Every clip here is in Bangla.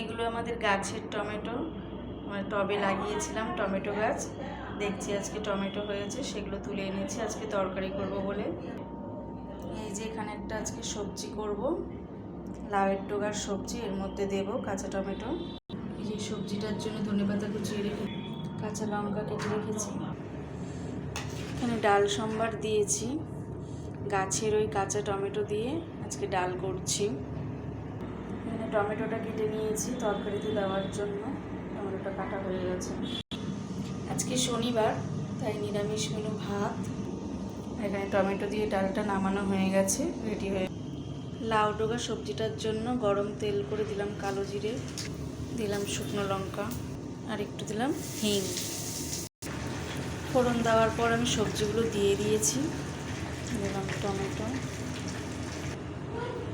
এগুলো আমাদের গাছের টমেটো মানে টবে লাগিয়েছিলাম টমেটো গাছ। দেখছি আজকে টমেটো হয়েছে, সেগুলো তুলে এনেছি, আজকে তরকারি করব বলে। এই যে এখানে একটা আজকে সবজি করব লাউয়ের ডোগার সবজি, এর মধ্যে দেব কাঁচা টমেটো। এই যে সবজিটার জন্য ধনেপাতা কুচিয়ে রেখে কাঁচা লঙ্কা কেটে রেখেছি। এখানে ডাল সম্বার দিয়েছি, গাছের ওই কাঁচা টমেটো দিয়ে আজকে ডাল করছি। এখানে টমেটোটা কেটে নিয়েছি, তরকারিতে দেওয়ার জন্য। টমেটোটা কাটা হয়ে গেছে। আজকে শনিবার, তাই নিরামিষ মেনু ভাত। এখানে টমেটো দিয়ে ডালটা নামানো হয়ে গেছে রেডি হয়ে লাউ ডোগা সবজিটার জন্য গরম তেল করে দিলাম কালো জিরে, দিলাম শুকনো লঙ্কা, আর একটু দিলাম হিং। ফোড়ন দেওয়ার পর আমি সবজিগুলো দিয়ে দিয়েছি। দিলাম টমেটো।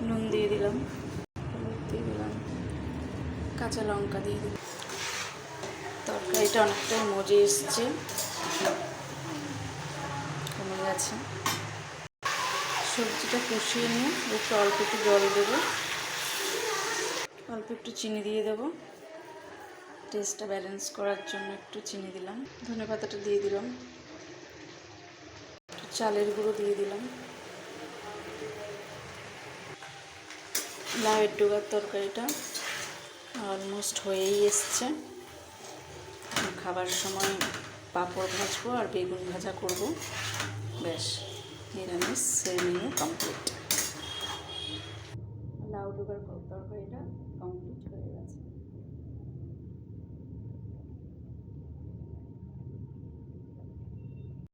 নুন দিয়ে দিলাম। কাঁচা লঙ্কা দিয়ে দিলাম। তরকারিটা অনেকটাই মজে এসছে। কমে গেছে। সবজিটা কষিয়ে নিয়ে একটু অল্প একটু জল দেবো। অল্প একটু চিনি দিয়ে দেবো। টেস্টটা ব্যালেন্স করার জন্য একটু চিনি দিলাম। ধনে পাতাটা দিয়ে দিলাম। একটু চালের গুঁড়ো দিয়ে দিলাম। লাউয়ের ডোগার তরকারিটা। অলমোস্ট হয়েই এসছে। খাবার সময় পাঁপড় ভাজবো আর বেগুন ভাজা করব। ব্যাস, নিরামিষ নিয়ে কমপ্লিট লাউ ডুবার তরকারিটা কমপ্লিট হয়ে